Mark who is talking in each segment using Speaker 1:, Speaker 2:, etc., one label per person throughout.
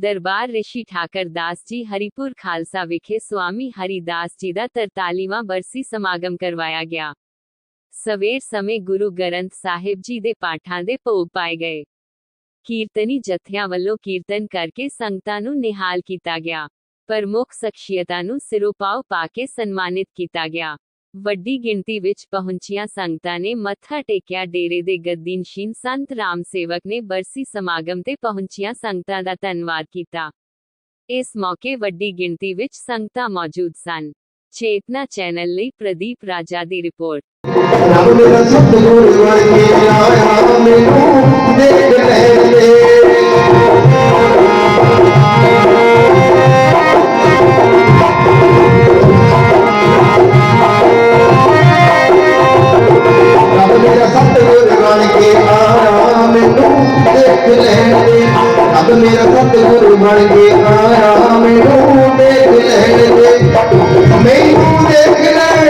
Speaker 1: ਦਰਬਾਰ ਰਿਸ਼ੀ ਠਾਕਰ ਦਾਸ ਜੀ ਹਰੀਪੁਰ ਖਾਲਸਾ ਵਿਖੇ ਸੁਆਮੀ ਹਰੀਦਾਸ ਜੀ ਦਾ 43ਵਾਂ ਬਰਸੀ ਸਮਾਗਮ ਕਰਵਾਇਆ ਗਿਆ। ਸਵੇਰ ਸਮੇਂ ਗੁਰੂ ਗ੍ਰੰਥ ਸਾਹਿਬ ਜੀ ਦੇ ਪਾਠਾਂ ਦੇ ਭੋਗ ਪਾਏ ਗਏ। ਕੀਰਤਨੀ ਜਥਿਆਂ ਵੱਲੋਂ ਕੀਰਤਨ ਕਰਕੇ ਸੰਗਤਾਂ ਨੂੰ ਨਿਹਾਲ ਕੀਤਾ ਗਿਆ। ਪ੍ਰਮੁੱਖ ਸ਼ਖਸੀਅਤਾਂ ਨੂੰ ਸਿਰੋਪਾਓ ਪਾ ਕੇ ਸਨਮਾਨਿਤ ਕੀਤਾ ਗਿਆ। ਵੱਡੀ ਗਿਣਤੀ ਵਿੱਚ ਪਹੁੰਚੀਆਂ ਸੰਗਤਾਂ ਨੇ ਮੱਥਾ ਟੇਕਿਆ। ਡੇਰੇ ਦੇ ਗੱਦੀਨਸ਼ੀਨ ਸੰਤ ਰਾਮ ਸੇਵਕ ਨੇ ਬਰਸੀ ਸਮਾਗਮ ਤੇ ਪਹੁੰਚੀਆਂ ਸੰਗਤਾਂ ਦਾ ਧੰਨਵਾਦ ਕੀਤਾ। ਇਸ ਮੌਕੇ ਵੱਡੀ ਗਿਣਤੀ ਵਿੱਚ ਸੰਗਤਾਂ ਮੌਜੂਦ ਸਨ। ਚੇਤਨਾ ਚੈਨਲ ਲਈ ਪ੍ਰਦੀਪ ਰਾਜਾ ਦੀ ਰਿਪੋਰਟ।
Speaker 2: ਰੱਬ ਦੇਖ ਲੈ ਰੱਬ ਮੇਰਾ ਸਤਿਗੁਰ ਵਰਗੇ ਆਇਆ ਮੈਨੂੰ ਦੇਖ ਲੈ ਮੈਨੂੰ ਦੇਖ ਲੈ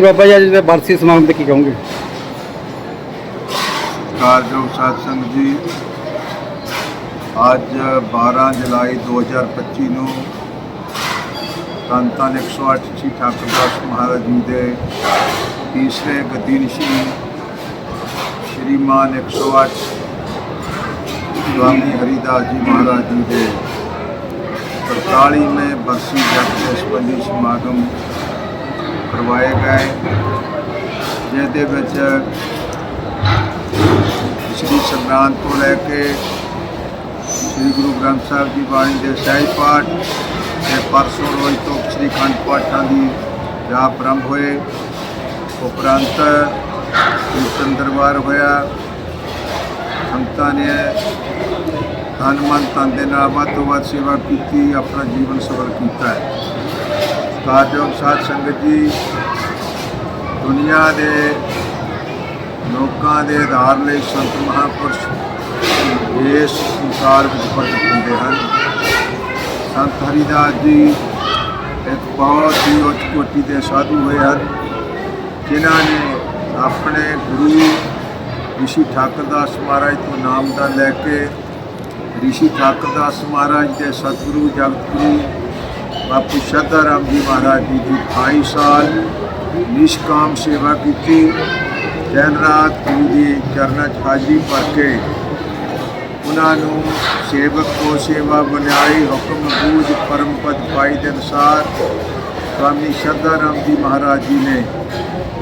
Speaker 3: ਹਾਂਜੀ ਬਾਬਾ ਜੀ, ਅੱਜ ਦੇ ਬਰਸੀ ਸਮਾਗਮ ਤੇ ਕੀ ਕਹੋਗੇ?
Speaker 4: ਕਾਰਜੋਗ ਸਾਧ ਜੀ, ਅੱਜ 12 ਜੁਲਾਈ 2025 ਨੂੰ ਧੰਨ ਧੰਨ 108 ਸ਼੍ਰੀ ਠਾਕੁਰ ਦਾਸ ਮਹਾਰਾਜ ਜੀ ਦੇ ਤੀਸਰੇ ਗਤੀਨਸ਼ੀ ਸ਼੍ਰੀਮਾਨ 108 ਸਵਾਮੀ ਹਰੀਦਾਸ ਜੀ ਮਹਾਰਾਜ ਜੀ ਦੇ 43ਵੇਂ ਬਰਸੀ ਜਗ ਦੇ ਸੰਬੰਧੀ ਸਮਾਗਮ ਕਰਵਾਏ ਗਏ ਜਿਹਦੇ ਵਿੱਚ ਸ਼੍ਰੀ ਸੰਗਰਾਂਦ ਤੋਂ ਲੈ ਕੇ ਸ਼੍ਰੀ ਗੁਰੂ ਗ੍ਰੰਥ ਸਾਹਿਬ ਜੀ ਬਾਣੀ ਦੇ ਸਹਿਜ ਪਾਠ ਤੇ ਪਰਸੋਂ ਰੋਜ਼ ਤੋਂ ਸ਼੍ਰੀ ਖੰਡ ਪਾਠਾਂ ਦੀ ਜਾਪ ਆਰੰਭ ਹੋਏ। ਉਪਰੰਤ ਕੀਰਤਨ ਦਰਬਾਰ ਹੋਇਆ। ਸੰਤਾਂ ਨੇ ਧੰਨ ਮਨ ਤਨ ਦੇ ਨਾਲ ਵੱਧ ਤੋਂ ਵੱਧ ਸੇਵਾ ਕੀਤੀ, ਆਪਣਾ ਜੀਵਨ ਸਫਲ ਕੀਤਾ ਹੈ। ਕਾਰਜੋਗ ਸਾਧ ਸੰਗਤ ਜੀ, ਦੁਨੀਆ ਦੇ ਲੋਕਾਂ ਦੇ ਆਧਾਰ ਲਈ ਸੰਤ ਮਹਾਂਪੁਰਸ਼ ਇਸ ਸੰਸਾਰ ਵਿੱਚ ਪ੍ਰਗਟ ਹੁੰਦੇ ਹਨ। ਸੰਤ ਹਰੀਦਾਸ ਜੀ ਇੱਕ ਬਹੁਤ ਹੀ ਉੱਚ ਕੋਟੀ ਦੇ ਸਾਧੂ ਹੋਏ ਹਨ, ਜਿਨ੍ਹਾਂ ਨੇ ਆਪਣੇ ਗੁਰੂ ਰਿਸ਼ੀ ਠਾਕਰਦਾਸ ਮਹਾਰਾਜ ਤੋਂ ਨਾਮ ਦਾ ਲੈ ਕੇ ਰਿਸ਼ੀ ਠਾਕਰਦਾਸ ਮਹਾਰਾਜ ਦੇ ਸਤਿਗੁਰੂ ਜਗਤ ਗੁਰੂ ਬਾਪੂ ਸ਼ਰਧਾ ਰਾਮ ਜੀ ਮਹਾਰਾਜ ਜੀ ਦੀ 28 ਸਾਲ ਨਿਸ਼ਕਾਮ ਸੇਵਾ ਕੀਤੀ। ਦਿਨ ਰਾਤ ਗੁਰੂ ਦੀ ਚਰਨਾਂ 'ਚ ਹਾਜ਼ਰੀ ਭਰ ਕੇ ਉਹਨਾਂ ਨੂੰ ਸੇਵਕ ਕੋ ਸੇਵਾ ਬਨਾਈ ਹੁਕਮ ਬੂਝ ਪਰਮ ਪਦ ਪਾਈ ਦੇ ਅਨੁਸਾਰ ਸਵਾਮੀ ਸ਼ਰਧਾ ਰਾਮ ਜੀ ਮਹਾਰਾਜ ਜੀ ਨੇ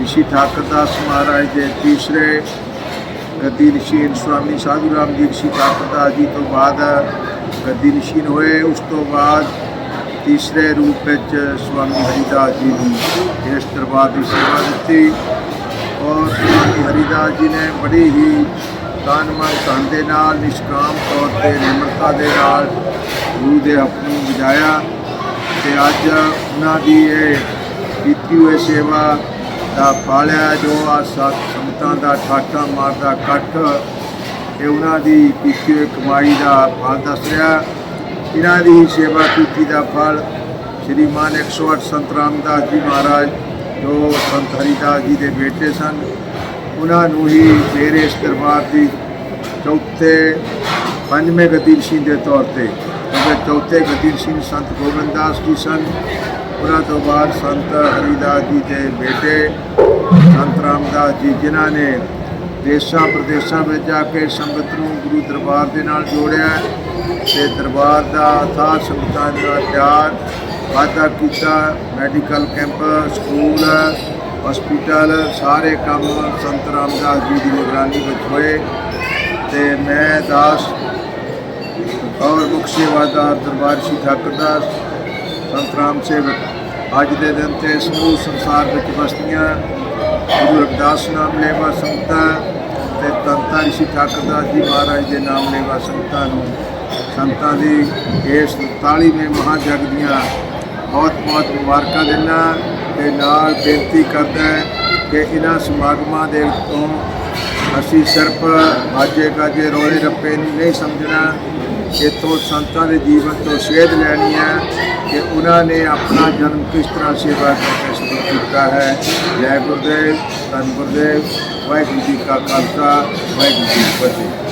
Speaker 4: ਰਿਸ਼ੀ ਠਾਕਰਦਾਸ ਮਹਾਰਾਜ ਦੇ ਤੀਸਰੇ ਗੱਦੀ ਨਸ਼ੀਨ, ਸਵਾਮੀ ਸਾਧੂ ਰਾਮ ਜੀ ਰਿਸ਼ੀ ਠਾਕਰਦਾਸ ਜੀ ਤੋਂ ਬਾਅਦ ਗੱਦੀ ਨਸ਼ੀਨ ਹੋਏ। ਉਸ ਤੋਂ ਬਾਅਦ ਤੀਸਰੇ ਰੂਪ ਵਿੱਚ ਸਵਾਮੀ ਹਰੀਦਾਸ ਜੀ ਨੂੰ ਇਸ ਦਰਬਾਰ ਦੀ ਸੇਵਾ ਦਿੱਤੀ ਔਰ ਸਵਾਮੀ ਹਰੀਦਾਸ ਜੀ ਨੇ ਬੜੀ ਹੀ ਤਨ ਮਨ ਦੇ ਨਾਲ, ਨਿਸ਼ਕਾਮ ਤੌਰ ਤੇ ਨਿਮਰਤਾ ਦੇ ਨਾਲ ਗੁਰੂ ਦੇ ਹੱਕ ਨੂੰ ਵਜਾਇਆ ਤੇ ਅੱਜ ਉਹਨਾਂ ਦੀ ਇਹ ਕੀਤੀ ਹੋਈ ਸੇਵਾ ਦਾ ਪਾਲਿਆ ਜੋ ਆ ਸਤ ਸੰਗਤਾਂ ਦਾ ਠਾਠਾ ਮਾਰਦਾ ਇਕੱਠ ਇਹ ਉਹਨਾਂ ਦੀ ਕੀਤੀ ਹੋਈ ਕਮਾਈ ਦਾ ਫਲ ਦੱਸ ਰਿਹਾ। ਇਹਨਾਂ ਦੀ ਹੀ ਸੇਵਾ ਕੀਤੀ ਦਾ ਫਲ ਸ਼੍ਰੀਮਾਨ 108 ਸੰਤ ਰਾਮਦਾਸ ਜੀ ਮਹਾਰਾਜ, ਜੋ ਸੰਤ ਹਰੀਦਾਸ ਜੀ ਦੇ ਬੇਟੇ ਸਨ। ਉਹਨਾਂ ਨੂੰ ਹੀ ਮੇਰੇ ਇਸ ਦਰਬਾਰ ਦੀ ਚੌਥੇ, ਪੰਜਵੇਂ ਗਤੀਸ਼ੀਲ ਦੇ ਤੌਰ ਤੇ ਕਿਉਂਕਿ ਚੌਥੇ ਗਤੀਸ਼ੀਲ ਸੰਤ ਗੋਬਿੰਦਦਾਸ ਜੀ ਸਨ। ਉਹਨਾਂ ਤੋਂ ਬਾਅਦ ਸੰਤ ਹਰੀਦਾਸ ਜੀ ਦੇ ਬੇਟੇ ਸੰਤ ਰਾਮਦਾਸ ਜੀ, ਜਿਨ੍ਹਾਂ ਨੇ ਦੇਸ਼ਾਂ ਪ੍ਰਦੇਸ਼ਾਂ ਵਿੱਚ ਜਾ ਕੇ ਸੰਗਤ ਨੂੰ ਗੁਰੂ ਦਰਬਾਰ ਦੇ ਨਾਲ ਜੋੜਿਆ ਤੇ ਦਰਬਾਰ ਦਾ ਅਥਾਹ ਸੰਗਤਾਂ ਦਾ ਪਿਆਰ, ਵਾਧਾ ਕੀਤਾ ਮੈਡੀਕਲ ਕੈਂਪ, ਸਕੂਲ, ਹਸਪੀਟਲ, ਸਾਰੇ ਕੰਮ ਸੰਤ ਰਾਮਦਾਸ ਜੀ ਦੀ ਨਿਗਰਾਨੀ ਵਿੱਚ ਹੋਏ ਤੇ ਮੈਂ ਦਾਸ ਔਰ ਮੁਖ ਸੇਵਾਦਾਰ ਦਰਬਾਰ ਸ਼੍ਰੀ ਠਾਕਰਦਾਸ ਸੰਤ ਰਾਮ ਸੇਵਕ, ਅੱਜ ਦੇ ਦਿਨ ਤੇ ਸਮੂਹ ਸੰਸਾਰ ਵਿੱਚ ਵਸਦੀਆਂ ਗੁਰੂ ਰਵਿਦਾਸ ਨਾਮ ਲੈਵਾ ਸੰਗਤਾਂ ਤੇ ਤੰਤਾ ਰਿਸ਼ੀ ਠਾਕਰਦਾਸ ਜੀ ਮਹਾਰਾਜ ਦੇ ਨਾਮ ਲੈਵਾ ਸੰਤਾਂ ਨੂੰ। ਸੰਤਾਂ ਦੀ ਇਸ 43ਵੇਂ ਮਹਾਜਗ ਦੀਆਂ ਬਹੁਤ ਬਹੁਤ ਮੁਬਾਰਕਾਂ ਦਿੰਦਾ ਤੇ ਨਾਲ ਬੇਨਤੀ ਕਰਦਾ ਕਿ ਇਹਨਾਂ ਸਮਾਗਮਾਂ ਦੇ ਤੋਂ ਅਸੀਂ ਸਿਰਫ ਆਜੇ ਕਾਜੇ ਰੋਲੇ ਰੱਪੇ ਨੂੰ ਨਹੀਂ ਸਮਝਣਾ। ਇੱਥੋਂ ਸੰਤਾਂ ਦੇ ਜੀਵਨ ਤੋਂ ਸੇਧ ਲੈਣੀ ਹੈ ਕਿ ਉਹਨਾਂ ਨੇ ਆਪਣਾ ਜਨਮ ਕਿਸ ਤਰ੍ਹਾਂ ਸੇਵਾ ਕਰਕੇ ਕੀਤਾ ਹੈ। ਜੈ ਗੁਰਦੇਵ ਧੰਨ ਗੁਰਦੇਵ ਵਾਹਿਗੁਰੂ ਜੀ ਕਾ ਖਾਲਸਾ ਵਾਹਿਗੁਰੂ ਜੀ ਕੀ ਫਤਿਹ।